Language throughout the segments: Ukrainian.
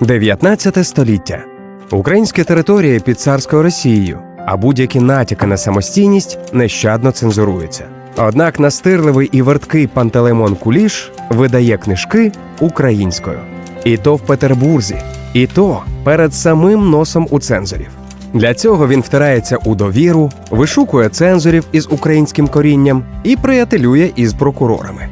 19 століття. Українські території під царською Росією, а будь-які натяки на самостійність нещадно цензуруються. Однак настирливий і верткий Пантелеймон Куліш видає книжки українською. І то в Петербурзі, і то перед самим носом у цензорів. Для цього він втирається у довіру, вишукує цензорів із українським корінням і приятелює із прокурорами.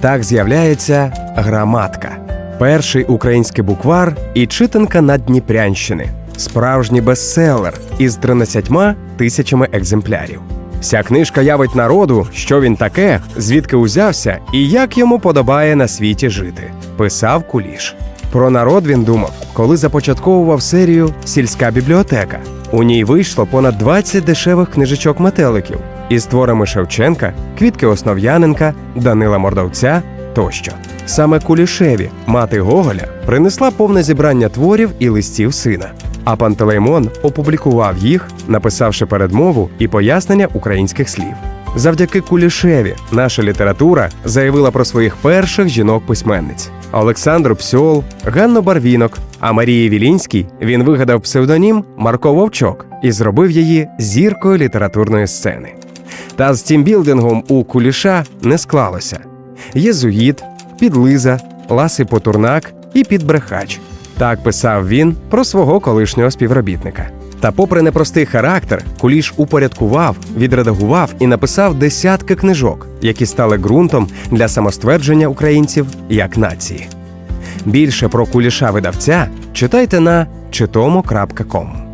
Так з'являється граматка, перший український буквар і читанка Наддніпрянщини, справжній бестселер із 13 тисячами екземплярів. Вся книжка явить народу, що він таке, звідки узявся і як йому подобає на світі жити, писав Куліш. Про народ він думав, коли започатковував серію Сільська бібліотека. У ній вийшло понад 20 дешевих книжечок метеликів із творами Шевченка, Квітки Основ'яненка, Данила Мордовця тощо. Саме Кулішеві, мати Гоголя, принесла повне зібрання творів і листів сина. А Пантелеймон опублікував їх, написавши передмову і пояснення українських слів. Завдяки Кулішеві наша література заявила про своїх перших жінок-письменниць Олександру Псьол, Ганну Барвінок. А Марії Вілінській він вигадав псевдонім Марко Вовчок і зробив її зіркою літературної сцени. Та з тімбілдингом у Куліша не склалося. Єзуїт, підлиза, ласий потурнак і підбрехач. Так писав він про свого колишнього співробітника. Та, попри непростий характер, Куліш упорядкував, відредагував і написав десятки книжок, які стали ґрунтом для самоствердження українців як нації. Більше про Куліша видавця читайте на читомо.ком.